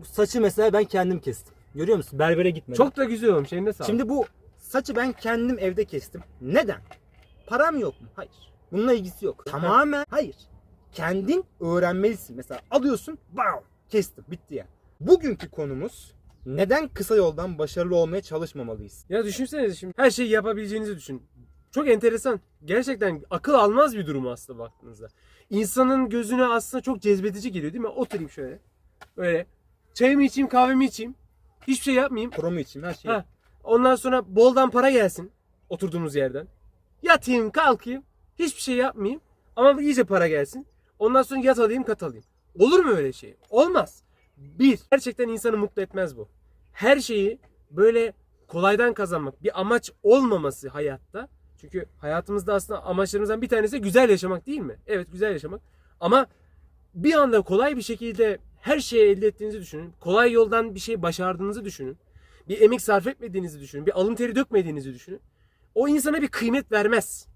Bu saçı mesela ben kendim kestim. Görüyor musun? Berbere gitmedim. Çok da güzel olmuş. Eline sağlık. Şimdi bu saçı ben kendim evde kestim. Neden? Param yok mu? Hayır. Bununla ilgisi yok. Tamamen hayır. Kendin öğrenmelisin. Mesela alıyorsun, bam, kestim, bitti ya. Bugünkü konumuz neden kısa yoldan başarılı olmaya çalışmamalıyız? Ya düşünsenize şimdi her şeyi yapabileceğinizi düşün. Çok enteresan. Gerçekten akıl almaz bir durum aslında baktığınızda. İnsanın gözüne aslında çok cezbedici geliyor değil mi? Oturayım şöyle. Böyle. Çayımı içeyim, kahvemi içeyim. Hiçbir şey yapmayayım. Promo için her şey. Ha. Ondan sonra boldan para gelsin. Oturduğumuz yerden. Yatayım, kalkayım. Hiçbir şey yapmayayım. Ama iyice para gelsin. Ondan sonra yat alayım, kat alayım. Olur mu öyle şey? Olmaz. Bir, gerçekten insanı mutlu etmez bu. Her şeyi böyle kolaydan kazanmak, bir amaç olmaması hayatta. Çünkü hayatımızda aslında amaçlarımızdan bir tanesi güzel yaşamak değil mi? Evet güzel yaşamak. Ama bir anda kolay bir şekilde her şeyi elde ettiğinizi düşünün. Kolay yoldan bir şey başardığınızı düşünün. Bir emek sarf etmediğinizi düşünün. Bir alın teri dökmediğinizi düşünün. O insana bir kıymet vermez.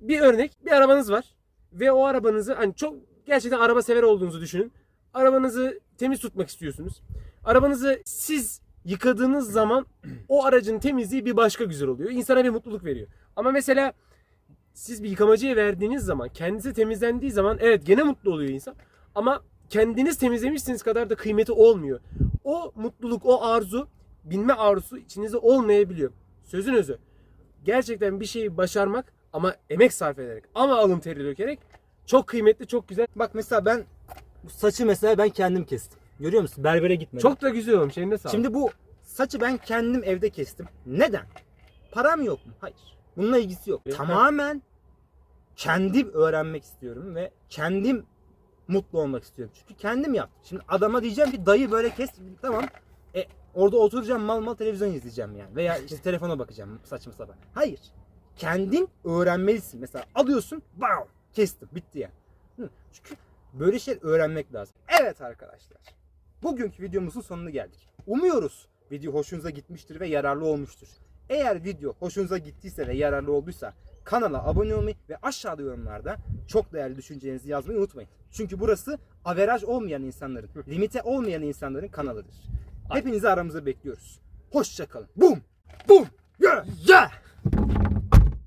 Bir örnek, bir arabanız var ve o arabanızı hani çok gerçekten araba sever olduğunuzu düşünün. Arabanızı temiz tutmak istiyorsunuz. Arabanızı siz yıkadığınız zaman o aracın temizliği bir başka güzel oluyor. İnsana bir mutluluk veriyor. Ama mesela siz bir yıkamacıya verdiğiniz zaman, kendisi temizlendiği zaman evet gene mutlu oluyor insan. Ama kendiniz temizlemişsiniz kadar da kıymeti olmuyor. O mutluluk, o arzu, binme arzusu içinizde olmayabiliyor. Sözün özü. Gerçekten bir şeyi başarmak ama emek sarf ederek ama alın teri dökerek çok kıymetli, çok güzel. Bak mesela ben bu saçı mesela ben kendim kestim. Görüyor musun? Berbere gitmedim. Çok da güzel olmuş. Eline sağlık. Şimdi bu saçı ben kendim evde kestim. Neden? Param yok mu? Hayır. Bununla ilgisi yok. Tamamen kendim öğrenmek istiyorum ve kendim mutlu olmak istiyorum. Çünkü kendim yaptım. Şimdi adama diyeceğim ki dayı böyle kes. Tamam. E, orada oturacağım mal mal televizyon izleyeceğim yani. Veya işte telefona bakacağım saçma sapan. Hayır. Kendin öğrenmelisin. Mesela alıyorsun, bam, kestim, bitti ya. Hı, Çünkü böyle şey öğrenmek lazım. Evet arkadaşlar. Bugünkü videomuzun sonuna geldik. Umuyoruz video hoşunuza gitmiştir ve yararlı olmuştur. Eğer video hoşunuza gittiyse ve yararlı olduysa kanala abone olmayı ve aşağıda yorumlarda çok değerli düşüncelerinizi yazmayı unutmayın. Çünkü burası averaj olmayan insanların, limite olmayan insanların kanalıdır. Hepinizi aramıza bekliyoruz. Hoşçakalın. Bum! Bum! Yeah! Yeah!